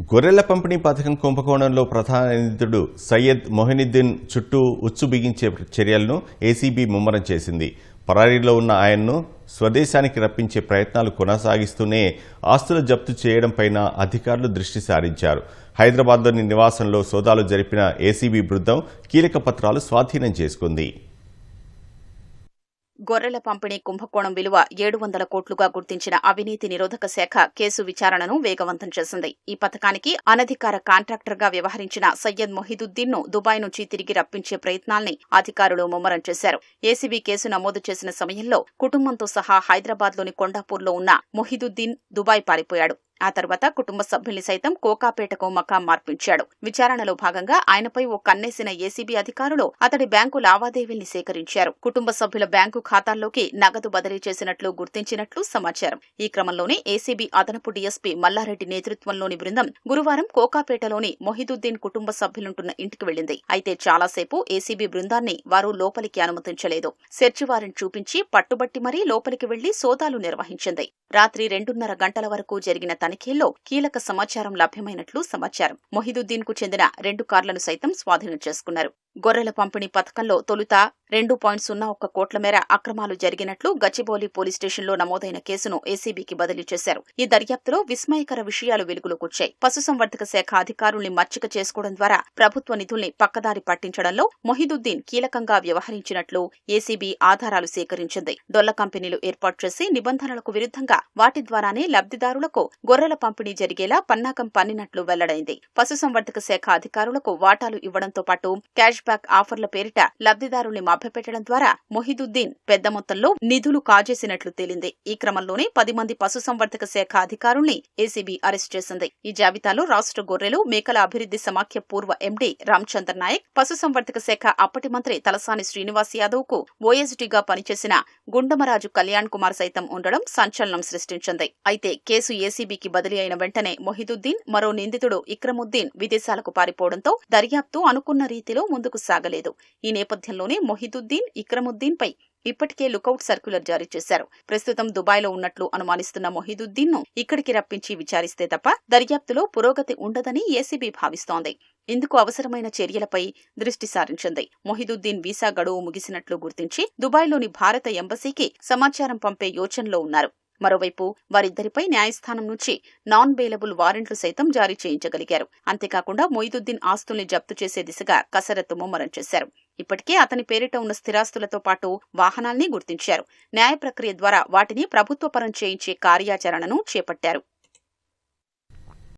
గొర్రెల పంపిణీ పథకం కుంభకోణంలో ప్రధాన నిందితుడు సయ్యద్ మొహినుద్దీన్ చుట్టూ ఉచ్చు బిగించే చర్యలను ఏసీబీ ముమ్మరం చేసింది. పరారీలో ఉన్న ఆయన్ను స్వదేశానికి రప్పించే ప్రయత్నాలు కొనసాగిస్తూనే ఆస్తులు జప్తు చేయడంపైన అధికారులు దృష్టి సారించారు. హైదరాబాద్లోని నివాసంలో సోదాలు జరిపిన ఏసీబీ బృందం కీలక పత్రాలు స్వాధీనం చేసుకుంది. గొర్రెల పంపిణీ కుంభకోణం విలువ ఏడు వందల కోట్లుగా గుర్తించిన అవినీతి నిరోధక శాఖ కేసు విచారణను వేగవంతం చేసింది. ఈ పథకానికి అనధికార కాంట్రాక్టర్గా వ్యవహరించిన సయ్యద్ మొహిదుద్దీన్ను దుబాయ్ నుంచి తిరిగి రప్పించే ప్రయత్నాల్ని అధికారులు ముమ్మరం చేశారు. ఏసీబీ కేసు నమోదు చేసిన సమయంలో కుటుంబంతో సహా హైదరాబాద్లోని కొండాపూర్లో ఉన్న మొహిదుద్దీన్ దుబాయ్ పారిపోయాడు. ఆ తర్వాత కుటుంబ సభ్యుల్ని సైతం కోకాపేటకు మకాం మార్పించాడు. విచారణలో భాగంగా ఆయనపై ఓ కన్నేసిన ఏసీబీ అధికారులు అతడి బ్యాంకు లావాదేవీల్ని సేకరించారు. కుటుంబ సభ్యుల బ్యాంకు ఖాతాల్లోకి నగదు బదిలీ చేసినట్లు గుర్తించినట్లు సమాచారం. ఈ క్రమంలోనే ఏసీబీ అదనపు డీఎస్పీ మల్లారెడ్డి నేతృత్వంలోని బృందం గురువారం కోకాపేటలోని మొహిదుద్దీన్ కుటుంబ సభ్యులుంటున్న ఇంటికి వెళ్ళింది అయితే చాలాసేపు ఏసీబీ బృందాన్ని వారు లోపలికి అనుమతించలేదు. సెర్చ్ వారెంట్ చూపించి పట్టుబట్టి మరీ లోపలికి వెళ్ళి సోదాలు నిర్వహించింది. రాత్రి రెండున్నర గంటల వరకు జరిగిన తనిఖీల్లో కీలక సమాచారం లభ్యమైనట్లు సమాచారం. మొహిదుద్దీన్కు చెందిన రెండు కార్లను సైతం స్వాధీనం చేసుకున్నారు. గొర్రెల పంపిణీ పథకంలో తొలుత రెండు పాయింట్ సున్నా ఒక్క కోట్ల మేర అక్రమాలు జరిగినట్లు గచ్చిబౌలి పోలీస్ స్టేషన్లో నమోదైన కేసును ఏసీబీకి బదిలీ చేశారు. ఈ దర్యాప్తులో విస్మయకర విషయాలు వెలుగులోకొచ్చాయి. పశుసంవర్ధక శాఖ అధికారుల్ని మచ్చిక చేసుకోవడం ద్వారా ప్రభుత్వ నిధుల్ని పక్కదారి పట్టించడంలో మొహిదుద్దీన్ కీలకంగా వ్యవహరించినట్లు ఏసీబీ ఆధారాలు సేకరించింది. డొల్ల కంపెనీలు ఏర్పాటు చేసి నిబంధనలకు విరుద్ధంగా వాటి ద్వారానే లబ్దిదారులకు గొర్రెల పంపిణీ జరిగేలా పన్నాకం పన్నినట్లు వెల్లడైంది. పశుసంవర్ధక శాఖ అధికారులకు వాటాలు ఇవ్వడంతో పాటు క్యాష్ బ్యాక్ ఆఫర్ల పేరిట లబ్దిదారుల్ని మభ్యపెట్టడం ద్వారా మొహిదుద్దీన్ పెద్ద మొత్తంలో నిధులు కాజేసినట్లు తేలింది. ఈ క్రమంలోనే పది మంది పశుసంవర్ధక శాఖ అధికారుల్ని ఏసీబీ అరెస్ట్ చేసింది. ఈ జాబితాలో రాష్ట్ర గొర్రెలు మేకల అభివృద్ధి సమాఖ్య పూర్వ ఎండీ రామచంద్ర నాయక్ పశుసంవర్ధక శాఖ అప్పటి మంత్రి తలసాని శ్రీనివాస్ యాదవ్కు ఓఎస్డీగా పనిచేసిన గుండమరాజు కళ్యాణ్ కుమార్ సైతం ఉండడం సంచలనం సృష్టించింది. అయితే కేసు ఏసీబీకి బదిలీ అయిన వెంటనే మొహిదుద్దీన్ మరో నిందితుడు ఇక్రముద్దీన్ విదేశాలకు పారిపోవడంతో దర్యాప్తు అనుకున్న రీతిలో ముందుకు సాగలేదు. ఈ నేపథ్యంలోనే మొహిదుద్దీన్ ఇక్రముద్దీన్ పై ఇప్పటికే లుకౌట్ సర్క్యులర్ జారీ చేశారు. ప్రస్తుతం దుబాయ్లో ఉన్నట్లు అనుమానిస్తున్న మొహిదుద్దీన్ను ఇక్కడికి రప్పించి విచారిస్తే తప్ప దర్యాప్తులో పురోగతి ఉండదని ఏసీబీ భావిస్తోంది. ఇందుకు అవసరమైన చర్యలపై దృష్టి సారించింది. మొహిదుద్దీన్ వీసా గడువు ముగిసినట్లు గుర్తించి దుబాయ్లోని భారత ఎంబసీకి సమాచారం పంపే యోచనలో ఉన్నారు. మరోవైపు వారిద్దరిపై న్యాయస్థానం నుంచి నాన్ బెయిలబుల్ వారెంట్లు సైతం జారీ చేయించగలిగారు. అంతేకాకుండా మొయిదుద్దీన్ ఆస్తుల్ని జప్తు చేసే దిశగా కసరత్తు ముమ్మరం చేశారు. ఇప్పటికే అతని పేరిట ఉన్న స్థిరాస్తులతో పాటు వాహనాల్ని గుర్తించారు. న్యాయ ప్రక్రియ ద్వారా వాటిని ప్రభుత్వపరం చేయించే కార్యాచరణను చేపట్టారు.